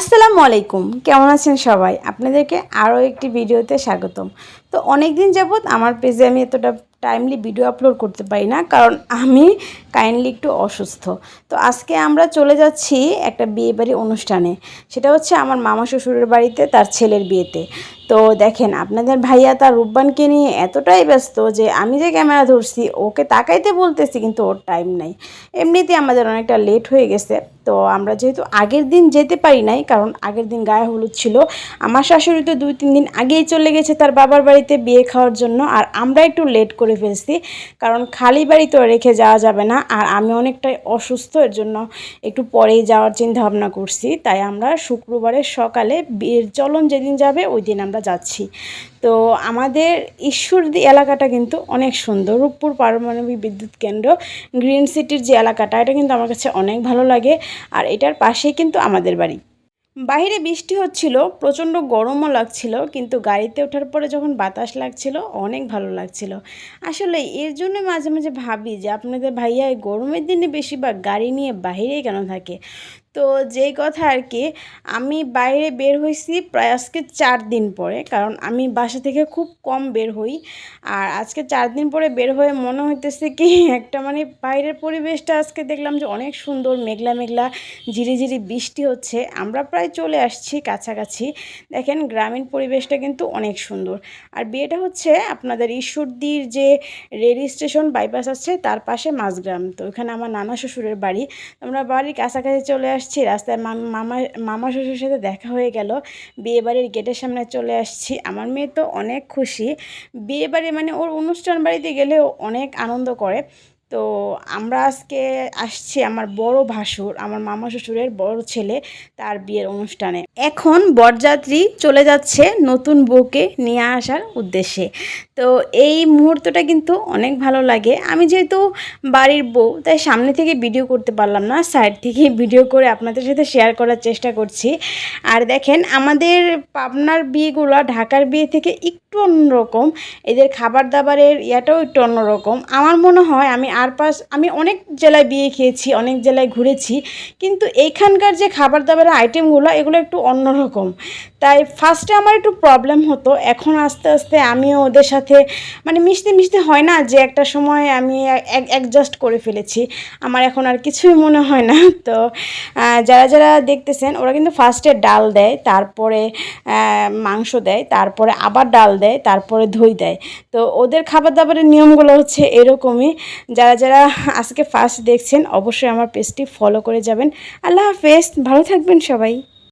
আসসালামু আলাইকুম কেমন আছেন সবাই? আপনাদেরকে আরও একটি ভিডিওতে স্বাগতম। তো অনেক দিন যাবৎ আমার পেজে আমি এতটা টাইমলি ভিডিও আপলোড করতে পারি না, কারণ আমি কাইন্ডলি একটু অসুস্থ। তো আজকে আমরা চলে যাচ্ছি একটা বিয়ে বাড়ি অনুষ্ঠানে। সেটা হচ্ছে আমার মামা শ্বশুরের বাড়িতে, তার ছেলের বিয়েতে। তো দেখেন, আপনাদের ভাইয়া তার রূপবানকে নিয়ে এতটাই ব্যস্ত যে আমি যে ক্যামেরা ধরছি, ওকে তাকাইতে বলতেছি, কিন্তু ওর টাইম নাই। এমনিতে আমাদের অনেকটা লেট হয়ে গেছে। তো আমরা যেহেতু আগের দিন যেতে পারি নাই, কারণ আগের দিন গায়ে হলুদ ছিল, আমার শাশুড়ি তো দুই, তিন দিন আগেই চলে গেছে তার বাবার বাড়িতে বিয়ে খাওয়ার জন্য, আর আমরা একটু লেট করে ফেলছি। কারণ খালি বাড়ি তো রেখে যাওয়া যাবে না। আর আমি অনেকটাই অসুস্থ, এর জন্য একটু পরেই যাওয়ার চিন্তা ভাবনা করছি। তাই আমরা শুক্রবারের সকালে বিয়ের চলন যেদিন যাবে, ওই দিন আমরা যাচ্ছি। তো আমাদের ঈশ্বরদী এলাকাটা কিন্তু অনেক সুন্দর। রূপপুর পারমাণবিক বিদ্যুৎ কেন্দ্র, গ্রিন সিটির যে এলাকাটা, এটা কিন্তু আমার কাছে অনেক ভালো লাগে। আর এটার পাশেই কিন্তু আমাদের বাড়ি। বাইরে বৃষ্টি হচ্ছিল, প্রচণ্ড গরমও লাগছিল, কিন্তু গাড়িতে ওঠার পরে যখন বাতাস লাগছিল, অনেক ভালো লাগছিল। আসলে এর জন্য মাঝে মাঝে ভাবি যে আপনাদের ভাইয়া এই গরমের দিনে বেশিরভাগ গাড়ি নিয়ে বাহিরেই কেন থাকে? তো যেই কথা আর কি, আমি বাইরে বের হয়েছি প্রায় আজকে চার দিন পরে, কারণ আমি বাসা থেকে খুব কম বের হই। আর আজকে চার দিন পরে বের হয়ে মনে হইতেছে কি, একটা মানে বাইরের পরিবেশটা আজকে দেখলাম যে অনেক সুন্দর, মেঘলা মেঘলা, ঝিরিঝিরি বৃষ্টি হচ্ছে। আমরা প্রায় চলে আসছি কাছাকাছি। দেখেন গ্রামীণ পরিবেশটা কিন্তু অনেক সুন্দর। আর বিয়েটা হচ্ছে আপনাদের ঈশ্বরদীর যে রেল স্টেশন বাইপাস আছে, তার পাশে মাঝগ্রাম। তো ওখানে আমার নানা শ্বশুরের বাড়ি। আমরা বাড়ির কাছাকাছি চলে আসছি, রাস্তায় মামা মামা শ্বশুর সাথে দেখা হয়ে গেল। বিয়েবাড়ির গেটের সামনে চলে আসছি। আমার মেয়ে তো অনেক খুশি। বিয়েবাড়ি মানে ওর অনুষ্ঠান বাড়িতে গেলেও অনেক আনন্দ করে। তো আমরা আজকে আসছি আমার বড় ভাসুর, আমার মামা শ্বশুরের বড় ছেলে তার বিয়ের অনুষ্ঠানে। এখন বরযাত্রী চলে যাচ্ছে নতুন বউকে নিয়ে আসার উদ্দেশ্যে। তো এই মুহূর্তটা কিন্তু অনেক ভালো লাগে। আমি যেহেতু বাড়ির বউ, তাই সামনে থেকে ভিডিও করতে পারলাম না সাইড থেকে ভিডিও করে আপনাদের সাথে শেয়ার করার চেষ্টা করছি। আর দেখেন, আমাদের পাবনার বিয়েগুলো ঢাকার বিয়ে থেকে একটু অন্যরকম। এদের খাবার দাবারের ইয়াটাও একটু অন্যরকম। আমার মনে হয় আমি আর পাশ আমি অনেক জেলায় বিয়ে খেয়েছি, অনেক জেলায় ঘুরেছি, কিন্তু এইখানকার যে খাবার দাবারের আইটেমগুলো এগুলো একটু অন্যরকম। তাই ফার্স্টে আমার একটু প্রবলেম হতো। এখন আস্তে আস্তে আমিও ওদের সাথে মানে মিশতে মিশতে হয় না যে একটা সময় আমি অ্যাডজাস্ট করে ফেলেছি। আমার এখন আর কিছুই মনে হয় না। তো যারা যারা দেখতেছেন, ওরা কিন্তু ফার্স্টে ডাল দেয়, তারপরে মাংস দেয়, তারপরে আবার ডাল দেয়, তারপরে দই দেয়। তো ওদের খাবার দাবারের নিয়মগুলো হচ্ছে এরকমই। যারা যারা আজকে ফার্স্ট দেখছেন, অবশ্যই আমার পেজটি ফলো করে যাবেন। আল্লাহ হাফেজ, ভালো থাকবেন সবাই।